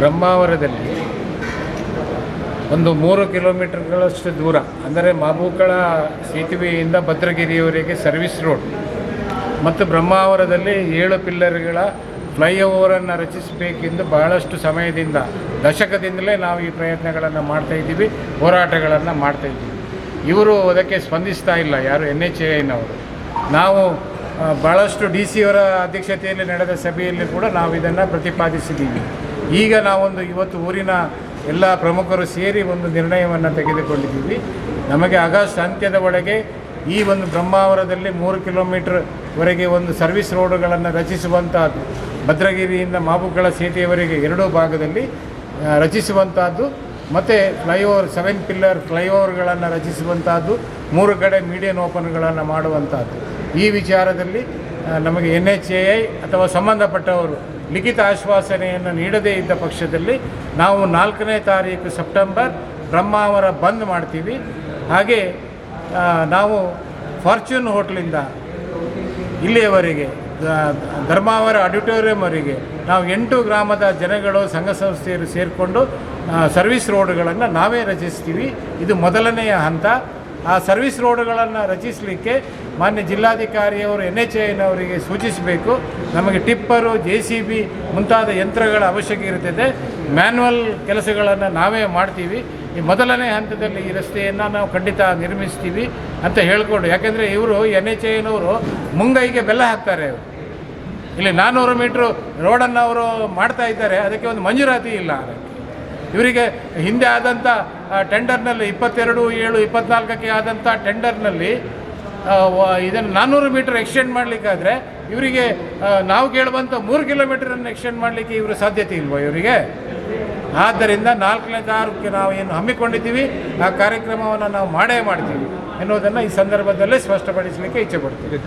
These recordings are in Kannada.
ಬ್ರಹ್ಮಾವರದಲ್ಲಿ ಒಂದು ಮೂರು ಕಿಲೋಮೀಟರ್ಗಳಷ್ಟು ದೂರ ಅಂದರೆ ಮಾಬೂಕಳ ಸೇತುವೆಯಿಂದ ಭದ್ರಗಿರಿಯವರೆಗೆ ಸರ್ವಿಸ್ ರೋಡ್. ಮತ್ತು ಬ್ರಹ್ಮಾವರದಲ್ಲಿ ಏಳು ಪಿಲ್ಲರ್ಗಳ ಫ್ಲೈಓವರನ್ನು ರಚಿಸಬೇಕೆಂದು ಬಹಳಷ್ಟು ಸಮಯದಿಂದ ದಶಕದಿಂದಲೇ ನಾವು ಈ ಪ್ರಯತ್ನಗಳನ್ನು ಮಾಡ್ತಾಯಿದ್ದೀವಿ ಹೋರಾಟಗಳನ್ನು ಮಾಡ್ತಾಯಿದ್ದೀವಿ ಇವರು ಅದಕ್ಕೆ ಸ್ಪಂದಿಸ್ತಾ ಇಲ್ಲ ಯಾರು ಎನ್ ಎಚ್ ಎನವರು ನಾವು ಆ, ಭಾಳಷ್ಟು ಡಿ ಸಿಯವರ ಅಧ್ಯಕ್ಷತೆಯಲ್ಲಿ ನಡೆದ ಸಭೆಯಲ್ಲಿ ಕೂಡ ನಾವು ಇದನ್ನು ಪ್ರತಿಪಾದಿಸಿದ್ದೀವಿ. ಈಗ ನಾವೊಂದು ಇವತ್ತು ಊರಿನ ಎಲ್ಲ ಪ್ರಮುಖರು ಸೇರಿ ಒಂದು ನಿರ್ಣಯವನ್ನು ತೆಗೆದುಕೊಂಡಿದ್ದೀವಿ. ನಮಗೆ ಆಗಸ್ಟ್ ಅಂತ್ಯದ ಒಳಗೆ ಈ ಒಂದು ಬ್ರಹ್ಮಾವರದಲ್ಲಿ ಮೂರು ಕಿಲೋಮೀಟರ್ವರೆಗೆ ಒಂದು ಸರ್ವಿಸ್ ರೋಡುಗಳನ್ನು ರಚಿಸುವಂತಹದ್ದು, ಭದ್ರಗಿರಿಯಿಂದ ಮಾಬುಗಳ ಸೇತುವೆಯವರೆಗೆ ಎರಡೂ ಭಾಗದಲ್ಲಿ ರಚಿಸುವಂತಹದ್ದು, ಮತ್ತು ಫ್ಲೈಓವರ್, ಸೆವೆನ್ ಪಿಲ್ಲರ್ ಫ್ಲೈಓವರ್ಗಳನ್ನು ರಚಿಸುವಂತಹದ್ದು, ಮೂರು ಕಡೆ ಮೀಡಿಯನ್ ಓಪನ್ಗಳನ್ನು ಮಾಡುವಂತಹದ್ದು. ಈ ವಿಚಾರದಲ್ಲಿ ನಮಗೆ ಎನ್ ಎಚ್ ಎ ಐ ಅಥವಾ ಸಂಬಂಧಪಟ್ಟವರು ಲಿಖಿತ ಆಶ್ವಾಸನೆಯನ್ನು ನೀಡದೇ ಇದ್ದ ಪಕ್ಷದಲ್ಲಿ ನಾವು ನಾಲ್ಕನೇ ತಾರೀಕು ಸೆಪ್ಟೆಂಬರ್ ಬ್ರಹ್ಮಾವರ ಬಂದ್ ಮಾಡ್ತೀವಿ. ಹಾಗೆ ನಾವು ಫಾರ್ಚೂನ್ ಹೋಟ್ಲಿಂದ ಇಲ್ಲಿಯವರೆಗೆ ಧರ್ಮಾವರ ಆಡಿಟೋರಿಯಂವರೆಗೆ ನಾವು ಎಂಟು ಗ್ರಾಮದ ಜನಗಳು, ಸಂಘ ಸಂಸ್ಥೆಯರು ಸೇರಿಕೊಂಡು ಸರ್ವಿಸ್ ರೋಡ್ಗಳನ್ನು ನಾವೇ ರಚಿಸ್ತೀವಿ. ಇದು ಮೊದಲನೆಯ ಹಂತ. ಆ ಸರ್ವಿಸ್ ರೋಡ್ಗಳನ್ನು ರಚಿಸಲಿಕ್ಕೆ ಮಾನ್ಯ ಜಿಲ್ಲಾಧಿಕಾರಿಯವರು ಎನ್ ಎಚ್ ಐನವರಿಗೆ ಸೂಚಿಸಬೇಕು. ನಮಗೆ ಟಿಪ್ಪರು, ಜೆ ಸಿ ಬಿ ಮುಂತಾದ ಯಂತ್ರಗಳ ಅವಶ್ಯಕ ಇರುತ್ತದೆ. ಮ್ಯಾನ್ಯಲ್ ಕೆಲಸಗಳನ್ನು ನಾವೇ ಮಾಡ್ತೀವಿ. ಈ ಮೊದಲನೇ ಹಂತದಲ್ಲಿ ಈ ರಸ್ತೆಯನ್ನು ನಾವು ಖಂಡಿತ ನಿರ್ಮಿಸ್ತೀವಿ ಅಂತ ಹೇಳ್ಕೊಂಡು, ಯಾಕೆಂದರೆ ಇವರು ಎನ್ ಎಚ್ ಐನವರು ಮುಂಗೈಗೆ ಬೆಲ್ಲ ಹಾಕ್ತಾರೆ ಇವರು. ಇಲ್ಲಿ ನಾನ್ನೂರು ಮೀಟ್ರು ರೋಡನ್ನು ಅವರು ಮಾಡ್ತಾ ಇದ್ದಾರೆ, ಅದಕ್ಕೆ ಒಂದು ಮಂಜೂರಾತಿ ಇಲ್ಲ. ಇವರಿಗೆ ಹಿಂದೆ ಆದಂಥ ಟೆಂಡರ್ನಲ್ಲಿ ಇಪ್ಪತ್ತೆರಡು ಏಳು ಇಪ್ಪತ್ನಾಲ್ಕಕ್ಕೆ ಆದಂಥ ಟೆಂಡರ್ನಲ್ಲಿ ಇದನ್ನು ನಾನ್ನೂರು ಮೀಟರ್ ಎಕ್ಸ್ಟೆಂಡ್ ಮಾಡಲಿಕ್ಕಾದರೆ ಇವರಿಗೆ ನಾವು ಕೇಳುವಂಥ ಮೂರು ಕಿಲೋಮೀಟರನ್ನು ಎಕ್ಸ್ಟೆಂಡ್ ಮಾಡಲಿಕ್ಕೆ ಇವರು ಸಾಧ್ಯತೆ ಇಲ್ವೋ ಇವರಿಗೆ? ಆದ್ದರಿಂದ ನಾಲ್ಕನೇ ತಾರೀಕು ನಾವು ಏನು ಹಮ್ಮಿಕೊಂಡಿದ್ದೀವಿ ಆ ಕಾರ್ಯಕ್ರಮವನ್ನು ನಾವು ಮಾಡೇ ಮಾಡ್ತೀವಿ ಎನ್ನುವುದನ್ನು ಈ ಸಂದರ್ಭದಲ್ಲೇ ಸ್ಪಷ್ಟಪಡಿಸಲಿಕ್ಕೆ ಇಚ್ಛೆ ಪಡ್ತೀವಿ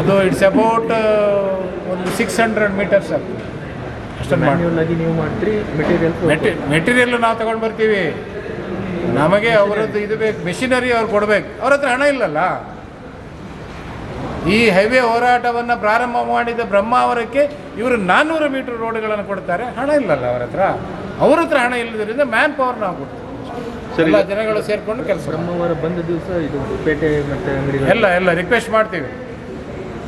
ಅದು? ಇಟ್ಸ್ ಅಬೌಟ್ ಒಂದು ಸಿಕ್ಸ್ ಹಂಡ್ರೆಡ್ ಮೀಟರ್ಸ್ ಆಗ್ತದೆ ಅಷ್ಟೊಂದು ಮಾಡಿ ಆಗಿ ನೀವು ಮಾಡ್ತೀರಿ ಮೆಟೀರಿಯಲ್ ಮೆಟಿ ಮೆಟೀರಿಯಲ್ ನಾವು ತಗೊಂಡು ಬರ್ತೀವಿ. ನಮಗೆ ಅವರದ್ದು ಇದು ಬೇಕು ಮೆಷಿನರಿ ಅವ್ರು ಕೊಡಬೇಕು. ಅವ್ರ ಹತ್ರ ಹಣ ಇಲ್ಲಲ್ಲ. ಈ ಹೈವೇ ಹೋರಾಟವನ್ನು ಪ್ರಾರಂಭ ಮಾಡಿದ ಬ್ರಹ್ಮಾವರಕ್ಕೆ ಇವರು ನಾನ್ನೂರು ಮೀಟರ್ ರೋಡ್ಗಳನ್ನು ಕೊಡ್ತಾರೆ. ಹಣ ಇಲ್ಲಲ್ಲ ಅವರ ಹತ್ರ. ಅವ್ರ ಹತ್ರ ಹಣ ಇಲ್ಲದ್ರಿಂದ ಮ್ಯಾನ್ ಪವರ್ ನಾವು ಕೊಡ್ತೀವಿ. ಎಲ್ಲ ಜನಗಳು ಸೇರಿಕೊಂಡು ಕೆಲಸ ಬ್ರಹ್ಮಾವರ ಬಂದ ದಿವಸ ಇದು ಪೇಟೆ ಮತ್ತೆ ಎಲ್ಲ ಎಲ್ಲ ರಿಕ್ವೆಸ್ಟ್ ಮಾಡ್ತೀವಿ.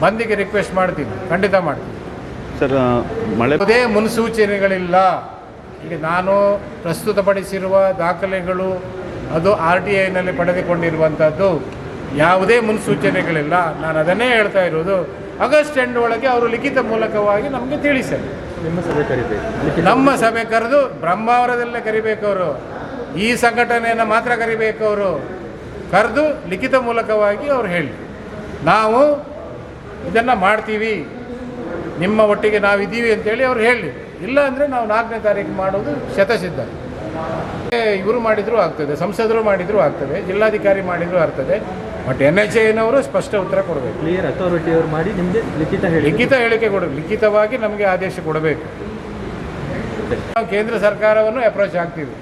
ಬಂದಿಗೆ ರಿಕ್ವೆಸ್ಟ್ ಮಾಡ್ತೀವಿ. ಖಂಡಿತ ಮಾಡ್ತೀವಿ. ಸರ್ ಮಳೆ ಅದೇ ಮುನ್ಸೂಚನೆಗಳಿಲ್ಲ. ಈಗ ನಾನು ಪ್ರಸ್ತುತಪಡಿಸಿರುವ ದಾಖಲೆಗಳು ಅದು ಆರ್ ಟಿ ಐನಲ್ಲಿ ಪಡೆದುಕೊಂಡಿರುವಂಥದ್ದು. ಯಾವುದೇ ಮುನ್ಸೂಚನೆಗಳಿಲ್ಲ. ನಾನು ಅದನ್ನೇ ಹೇಳ್ತಾ ಇರೋದು ಆಗಸ್ಟ್ ಎಂಡ್ ಒಳಗೆ ಅವರು ಲಿಖಿತ ಮೂಲಕವಾಗಿ ನಮಗೆ ತಿಳಿಸಲಿ. ನಿಮ್ಮ ಸಭೆ ಕರಿಬೇಕು. ನಮ್ಮ ಸಭೆ ಕರೆದು ಬ್ರಹ್ಮಾವರದಲ್ಲೇ ಕರಿಬೇಕು ಅವರು. ಈ ಸಂಘಟನೆಯನ್ನು ಮಾತ್ರ ಕರಿಬೇಕು ಅವರು. ಕರೆದು ಲಿಖಿತ ಮೂಲಕವಾಗಿ ಅವ್ರು ಹೇಳಿ. ನಾವು ಇದನ್ನು ಮಾಡ್ತೀವಿ. ನಿಮ್ಮ ಒಟ್ಟಿಗೆ ನಾವಿದ್ದೀವಿ ಅಂತೇಳಿ ಅವ್ರು ಹೇಳಿ ಇಲ್ಲ ಅಂದರೆ ನಾವು ನಾಲ್ಕನೇ ತಾರೀಕು ಮಾಡೋದು ಶತಸಿದ್ಧ. ಇವರು ಮಾಡಿದರೂ ಆಗ್ತದೆ ಸಂಸದರು ಮಾಡಿದರೂ ಆಗ್ತದೆ ಜಿಲ್ಲಾಧಿಕಾರಿ ಮಾಡಿದರೂ ಆಗ್ತದೆ ಬಟ್ ಎನ್ ಎಚ್ ಎನವರು ಸ್ಪಷ್ಟ ಉತ್ತರ ಕೊಡಬೇಕು. ಕ್ಲಿಯರ್ ಅಥಾರಿಟಿ ಅವರು ಮಾಡಿ ನಿಮಗೆ ಲಿಖಿತ ಹೇಳಿ ಲಿಖಿತ ಹೇಳಿಕೆ ಕೊಡಬೇಕು ಲಿಖಿತವಾಗಿ ನಮಗೆ ಆದೇಶ ಕೊಡಬೇಕು. ನಾವು ಕೇಂದ್ರ ಸರ್ಕಾರವನ್ನು ಅಪ್ರೋಚ್ ಆಗ್ತೀವಿ.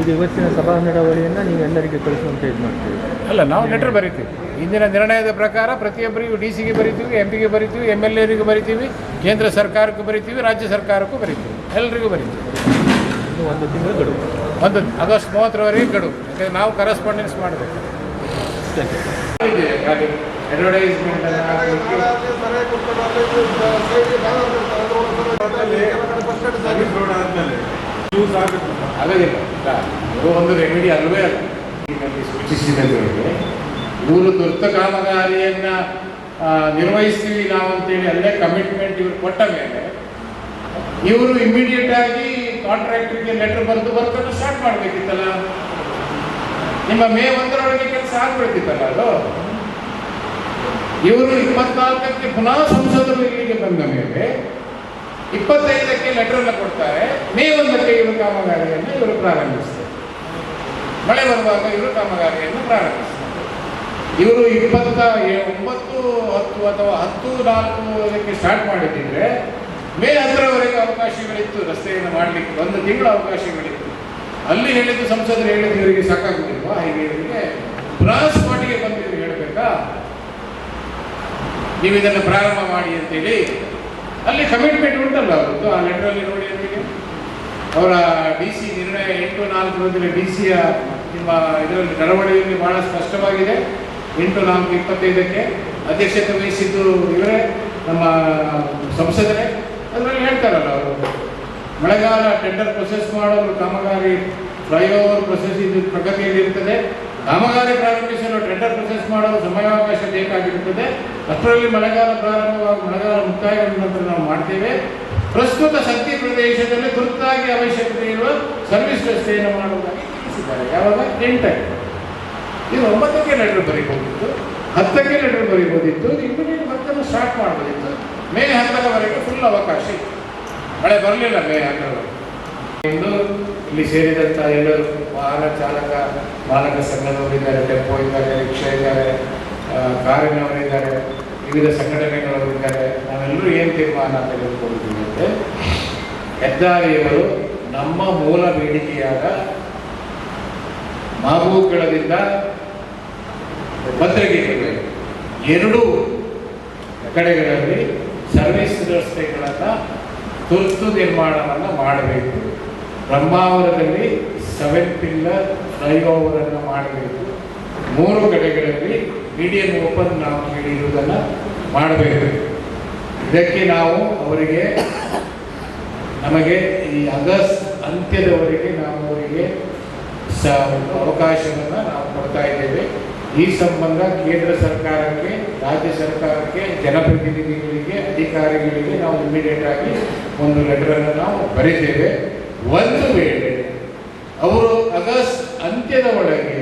ಇದು ಇವತ್ತಿನ ಸಭಾ ನಡವಳಿಯನ್ನು ನೀವು ಎಲ್ಲರಿಗೆ ಕಳಿಸುವಂತ ಇದು ಮಾಡ್ತೀವಿ ಅಲ್ಲ ನಾವು ಲೆಟರ್ ಬರಿತೀವಿ. ಇಂದಿನ ನಿರ್ಣಯದ ಪ್ರಕಾರ ಪ್ರತಿಯೊಬ್ಬರಿಗೂ ಡಿ ಸಿಗೆ ಬರಿತೀವಿ ಎಂ ಪಿಗೆ ಬರಿತೀವಿ ಎಂ ಎಲ್ ಎರಿಗೂ ಬರಿತೀವಿ ಕೇಂದ್ರ ಸರ್ಕಾರಕ್ಕೂ ಬರಿತೀವಿ ರಾಜ್ಯ ಸರ್ಕಾರಕ್ಕೂ ಬರಿತೀವಿ. ಎಲ್ಲರಿಗೂ ಬರಿತೀವಿ. ಒಂದು ತಿಂಗಳು ಗಡುವು. ಒಂದು ಆಗಸ್ಟ್ ಮೂವತ್ತರವರೆಗೆ ಗಡುವು. ಯಾಕಂದರೆ ನಾವು ಕರೆಸ್ಪಾಂಡೆನ್ಸ್ ಮಾಡಬೇಕು. ಅಡ್ವರ್ಟೈಸ್ಮೆಂಟ್ ಆಗೋದಿಲ್ಲ. ಒಂದು ರೆಮಿಡಿ ಅಲ್ವೇ ಅಲ್ಲ. ಸೂಚಿಸಿದಂತೆ ಮೂರು ದುರ್ತ ಕಾಮಗಾರಿಯನ್ನ ನಿರ್ವಹಿಸ್ತೀವಿ ನಾವು ಅಂತೇಳಿ ಅಲ್ಲೇ ಕಮಿಟ್ಮೆಂಟ್ ಇವರು ಕೊಟ್ಟ ಮೇಲೆ, ಇವರು ಇಮಿಡಿಯೇಟ್ ಆಗಿ ಕಾಂಟ್ರಾಕ್ಟರ್ಗೆ ಲೆಟರ್ ಬರೆದು ಬರ್ಕೊಂಡು ಸ್ಟಾರ್ಟ್ ಮಾಡಬೇಕಿತ್ತಲ್ಲ? ನಿಮ್ಮ ಮೇ ಒಂದರೊಳಗೆ ಕೆಲಸ ಆಗ್ಬಿಡ್ತಿತ್ತಲ್ಲ ಅದು? ಇವರು ಇಪ್ಪತ್ನಾಲ್ಕಕ್ಕೆ ಪುನಃ ಸಂಸದರು ಇಲ್ಲಿಗೆ ಬಂದ ಮೇಲೆ, ಇಪ್ಪತ್ತೈದಕ್ಕೆ ಲೆಟರ್ ಕೊಡ್ತಾರೆ, ಮೇ ಒಂದಕ್ಕೆ ಇವರು ಕಾಮಗಾರಿಯನ್ನು ಇವರು ಪ್ರಾರಂಭಿಸ್ತಾರೆ. ಮಳೆ ಬರುವಾಗ ಇವರು ಕಾಮಗಾರಿಯನ್ನು ಪ್ರಾರಂಭಿಸ್ತಾರೆ. ಇವರು ಇಪ್ಪತ್ತ ಒಂಬತ್ತು ಹತ್ತು ಅಥವಾ ಹತ್ತು ನಾಲ್ಕು ಅದಕ್ಕೆ ಸ್ಟಾರ್ಟ್ ಮಾಡಿದ್ರೆ ಮೇ ಹತ್ತರವರೆಗೆ ಅವಕಾಶಗಳಿತ್ತು, ರಸ್ತೆಯನ್ನು ಮಾಡಲಿಕ್ಕೆ ಒಂದು ತಿಂಗಳ ಅವಕಾಶಗಳಿತ್ತು. ಅಲ್ಲಿ ಹೇಳಿದ್ದು ಸಂಸದರು ಹೇಳಿದ್ದು ಇವರಿಗೆ ಸಾಕಾಗುದಿಲ್ವಾ ಹೀಗೆ ಇವರಿಗೆ ಬ್ರಾಸ್ ಬಂದಿದ್ದು ಹೇಳಬೇಕಾ? ನೀವು ಇದನ್ನು ಪ್ರಾರಂಭ ಮಾಡಿ ಅಂತೇಳಿ ಅಲ್ಲಿ ಕಮಿಟ್ಮೆಂಟ್ ಉಂಟಲ್ಲ ಅವರದ್ದು, ಆ ಲೆಟ್ರಲ್ಲಿ ನೋಡಿ ನಿಮಗೆ ಅವರ ಡಿ ಸಿ ನಿರ್ಣಯ ಎಂಟು ನಾಲ್ಕರಲ್ಲಿ ಡಿ ಸಿಯ ನಿಮ್ಮ ಇದರಲ್ಲಿ ನಡವಳಿಕೆಯಲ್ಲಿ ಬಹಳ ಸ್ಪಷ್ಟವಾಗಿದೆ. ಎಂಟು ನಾಲ್ಕು ಇಪ್ಪತ್ತೈದಕ್ಕೆ ಅಧ್ಯಕ್ಷತೆ ವಹಿಸಿದ್ದು ಇವರೇ, ನಮ್ಮ ಸಂಸದರೇ ಅದರಲ್ಲಿ ಹೇಳ್ತಾರಲ್ಲ ಅವರು, ಮಳೆಗಾಲ ಟೆಂಡರ್ ಪ್ರೊಸೆಸ್ ಮಾಡೋರು ಕಾಮಗಾರಿ ಫ್ಲೈಓವರ್ ಪ್ರೊಸೆಸ್ ಇದು ಪ್ರಗತಿಯಲ್ಲಿ ಇರ್ತದೆ ಕಾಮಗಾರಿ ಪ್ರಾರಂಭಿಸಲು ಟೆಂಡರ್ ಪ್ರೊಸೆಸ್ ಮಾಡಲು ಸಮಯಾವಕಾಶ ಬೇಕಾಗಿರುತ್ತದೆ ಅಷ್ಟರಲ್ಲಿ ಮಳೆಗಾಲ ಪ್ರಾರಂಭವಾಗಿ ಮಳೆಗಾಲ ಮುಕ್ತಾಯಗೊಂಡ ನಂತರ ನಾವು ಮಾಡ್ತೇವೆ. ಪ್ರಸ್ತುತ ಶಕ್ತಿ ಪ್ರದೇಶದಲ್ಲಿ ತುರ್ತಾಗಿ ಅವಶ್ಯಕತೆ ಇರುವ ಸರ್ವಿಸ್ ವ್ಯವಸ್ಥೆಯನ್ನು ಮಾಡುವುದಾಗಿ ತಿಳಿಸಿದ್ದಾರೆ. ಯಾವಾಗ? ಎಂಟಕ್ಕೆ ಇದು ಒಂಬತ್ತಕ್ಕೆ ಲೆಟರ್ ಬರೀಬೋದಿತ್ತು, ಹತ್ತಕ್ಕೆ ಲೆಟರ್ ಬರೀಬಹುದಿತ್ತು ಇಮಿಡಿಯೇಟ್ ಮತ್ತೆ ಸ್ಟಾರ್ಟ್ ಮಾಡ್ಬೋದಿತ್ತು. ಮೇ ಹತ್ತರವರೆಗೆ ಫುಲ್ ಅವಕಾಶ ಇತ್ತು. ಮಳೆ ಬರಲಿಲ್ಲ ಮೇ ಹತ್ತರವರೆಗೆ. ಇಂದು ಇಲ್ಲಿ ಸೇರಿದಂಥ ಎಲ್ಲರೂ ವಾಹನ ಚಾಲಕ, ಮಾಲಕ ಸಂಘದವರಿದ್ದಾರೆ ಟೆಂಪೋ ಇದ್ದಾರೆ, ರಿಕ್ಷಾ ಇದ್ದಾರೆ ಕಾರಿನವರಿದ್ದಾರೆ ವಿವಿಧ ಸಂಘಟನೆಗಳವರಿದ್ದಾರೆ ನಾವೆಲ್ಲರೂ ಏನು ತೀರ್ಮಾನ ತೆಗೆದುಕೊಂಡಿದ್ದೀವಿ ಅಂದರೆ, ಹೆದ್ದಾರಿಯವರು ನಮ್ಮ ಮೂಲ ಬೇಡಿಕೆಯಾದ ಮಾಬೂಕಳದಿಂದ ಭದ್ರಗಿರಿಗೆ ಎರಡೂ ಕಡೆಗಳಲ್ಲಿ ಸರ್ವಿಸ್ ವ್ಯವಸ್ಥೆಗಳನ್ನು ತುರ್ತು ನಿರ್ಮಾಣವನ್ನು ಮಾಡಬೇಕು. ಬ್ರಹ್ಮಾವರದಲ್ಲಿ ಸೆವೆನ್ ಪಿಲ್ಲರ್ ಫ್ಲೈಓವರನ್ನು ಮಾಡಬೇಕು. ಮೂರು ಕಡೆಗಳಲ್ಲಿ ಮೀಡಿಯಂ ಓಪನ್ ನಾವು ಹೇಳಿರುವುದನ್ನು ಮಾಡಬೇಕು. ಇದಕ್ಕೆ ನಾವು ಅವರಿಗೆ ನಮಗೆ ಈ ಆಗಸ್ಟ್ ಅಂತ್ಯದವರೆಗೆ ನಾವು ಅವರಿಗೆ ಸ ಅವಕಾಶವನ್ನು ನಾವು ಕೊಡ್ತಾ ಇದ್ದೇವೆ. ಈ ಸಂಬಂಧ ಕೇಂದ್ರ ಸರ್ಕಾರಕ್ಕೆ, ರಾಜ್ಯ ಸರ್ಕಾರಕ್ಕೆ, ಜನಪ್ರತಿನಿಧಿಗಳಿಗೆ, ಅಧಿಕಾರಿಗಳಿಗೆ ನಾವು ಇಮಿಡಿಯೇಟ್ ಆಗಿ ಒಂದು ಲೆಟರನ್ನು ನಾವು ಬರೀತೇವೆ. ಒಂದು ವೇಳೆ ಅವರು ಆಗಸ್ಟ್ ಅಂತ್ಯದ ಒಳಗೆ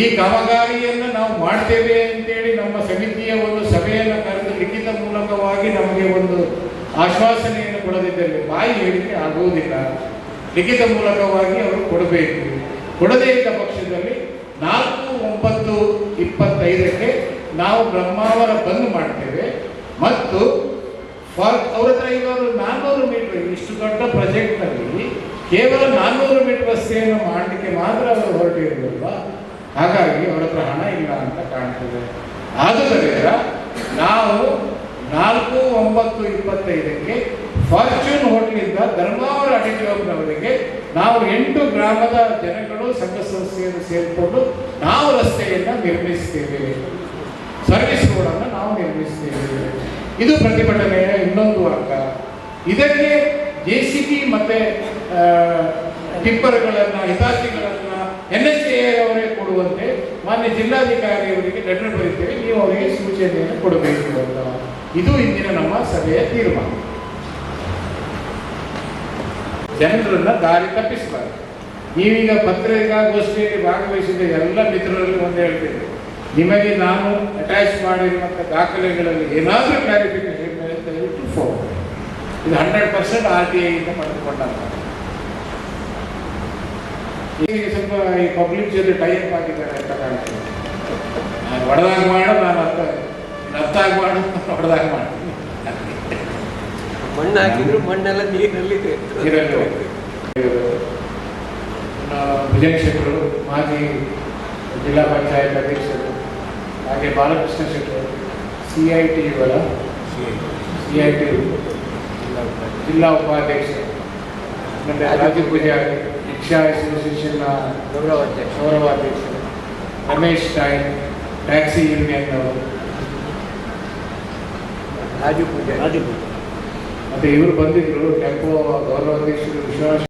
ಈ ಕಾಮಗಾರಿಯನ್ನು ನಾವು ಮಾಡ್ತೇವೆ ಅಂತೇಳಿ ನಮ್ಮ ಸಮಿತಿಯ ಒಂದು ಸಭೆಯನ್ನು ಕರೆದು ಲಿಖಿತ ಮೂಲಕವಾಗಿ ನಮಗೆ ಒಂದು ಆಶ್ವಾಸನೆಯನ್ನು ಕೊಡದಿದ್ದಲ್ಲಿ ಬಾಯಿ ಹೇಳಿಕೆ ಆಗುವುದಿಲ್ಲ. ಲಿಖಿತ ಮೂಲಕವಾಗಿ ಅವರು ಕೊಡಬೇಕು. ಕೊಡದೇ ಇದ್ದ ಪಕ್ಷದಲ್ಲಿ ನಾಲ್ಕು ಒಂಬತ್ತು ಇಪ್ಪತ್ತೈದಕ್ಕೆ ನಾವು ಬ್ರಹ್ಮಾವರ ಬಂದ್ ಮಾಡ್ತೇವೆ. ಮತ್ತು ಫಾರ್ ಅವ್ರ ಹತ್ರ ಈಗ ನಾನ್ನೂರು ಮೀಟರ್, ಇಷ್ಟು ದೊಡ್ಡ ಪ್ರಾಜೆಕ್ಟ್ನಲ್ಲಿ ಕೇವಲ ನಾನ್ನೂರು ಮೀಟರ್ ರಸ್ತೆಯನ್ನು ಮಾಡಲಿಕ್ಕೆ ಮಾತ್ರ ಅವರು ಹೊರಟಿರಲಿಲ್ಲ ಹಾಗಾಗಿ ಅವರ ಹತ್ರ ಹಣ ಇಲ್ಲ ಅಂತ ಕಾಣ್ತದೆ. ಆದುದರಿಂದ ನಾವು ನಾಲ್ಕು ಒಂಬತ್ತು ಇಪ್ಪತ್ತೈದಕ್ಕೆ ಫಾರ್ಚೂನ್ ಹೋಟ್ಲಿಂದ ಧರ್ಮಾವರ ಅಡಿಟೋರಿಯಂನವರೆಗೆ ನಾವು ಎಂಟು ಗ್ರಾಮದ ಜನಗಳು, ಸಂಘ ಸಂಸ್ಥೆಯನ್ನು ಸೇರಿಕೊಂಡು ನಾವು ರಸ್ತೆಯನ್ನು ನಿರ್ಮಿಸ್ತೇವೆ. ಸರ್ವಿಸ್ ರೋಡನ್ನು ನಾವು ನಿರ್ಮಿಸ್ತೇವೆ. ಇದು ಪ್ರತಿಭಟನೆಯ ಇನ್ನೊಂದು ಅಂಗ ಇದಕ್ಕೆ ಜೆ ಸಿ ಬಿ ಮತ್ತೆ ಟಿಪ್ಪರ್ಗಳನ್ನು ಹಿತಾಚಿಗಳನ್ನು ಎನ್ ಎಸ್ ಎ ಅವರೇ ಕೊಡುವಂತೆ ಮಾನ್ಯ ಜಿಲ್ಲಾಧಿಕಾರಿಯವರಿಗೆ ಲೆಟರ್ ಬರೀತೇವೆ ನೀವು ಅವರಿಗೆ ಸೂಚನೆಯನ್ನು ಕೊಡಬೇಕು ಅಂತ. ಇದು ಇಂದಿನ ನಮ್ಮ ಸಭೆಯ ತೀರ್ಮಾನ. ಜನರನ್ನ ದಾರಿ ತಪ್ಪಿಸಬಾರದು. ನೀವೀಗ ಪತ್ರಿಕಾಗೋಷ್ಠಿಯಲ್ಲಿ ಭಾಗವಹಿಸಿದ ಎಲ್ಲ ಮಿತ್ರರಲ್ಲಿ ಒಂದು ಹೇಳ್ತೇನೆ. ನಿಮಗೆ ನಾನು ಅಟ್ಯಾಚ್ ಮಾಡಿರುವಂಥ ದಾಖಲೆಗಳಲ್ಲಿ ಏನಾದರೂ ಕ್ಲಾರಿಫಿಕೇಶನ್ ಇದು ಹಂಡ್ರೆಡ್ ಪರ್ಸೆಂಟ್ ಆರ್ ಟಿ ಐಯಿಂದ ಪಡೆದುಕೊಂಡಂತ ಈಗ ಸ್ವಲ್ಪ ಈ ಪಬ್ಲಿಕ್ ಜೊತೆ ಟೈಪ್ ಆಗಿದ್ದಾರೆ ಅಂತ ಕಾಣ್ತದೆ. ನಾನು ಮಾಡೋ ಮಾಡು, ನಾನು ಅರ್ಥ ಆಗಿ ಮಾಡು ಹೊಡೆದಾಗ ಮಾಡು ಮಣ್ಣು ಹಾಕಿದ್ರು ಮಣ್ಣೆಲ್ಲ ನೀರಲ್ಲಿ ನೀರಲ್ಲಿ ಭುಜಂಗ್ ಶೆಟ್ಟರು ಮಾಜಿ ಜಿಲ್ಲಾ ಪಂಚಾಯತ್ ಅಧ್ಯಕ್ಷರು ಹಾಗೆ ಬಾಲಕೃಷ್ಣ ಶೆಟ್ಟರು ಸಿ ಐ ಟಿ ಇವರ ಸಿ ಐ ಟಿ ಜಿಲ್ಲಾ ಉಪಾಧ್ಯಕ್ಷರು ಮತ್ತು ರಾಜು ಪೂಜಾರಿ ಶಿಕ್ಷಾ ಅಸೋಸಿಯೇಷನ್ನ ಗೌರವಾಧ್ಯಕ್ಷ ಗೌರವಾಧ್ಯಕ್ಷರು. ರಮೇಶ್ ಟೈನ್ ಟ್ಯಾಕ್ಸಿ ಯೂನಿಯನ್ನವರು ರಾಜು ಪೂಜಾರಿ. ಮತ್ತು ಇವರು ಬಂದಿದ್ರು ಟೆಂಪೋ ಗೌರವಾಧ್ಯಕ್ಷರು ವಿಶ್ವಾಸ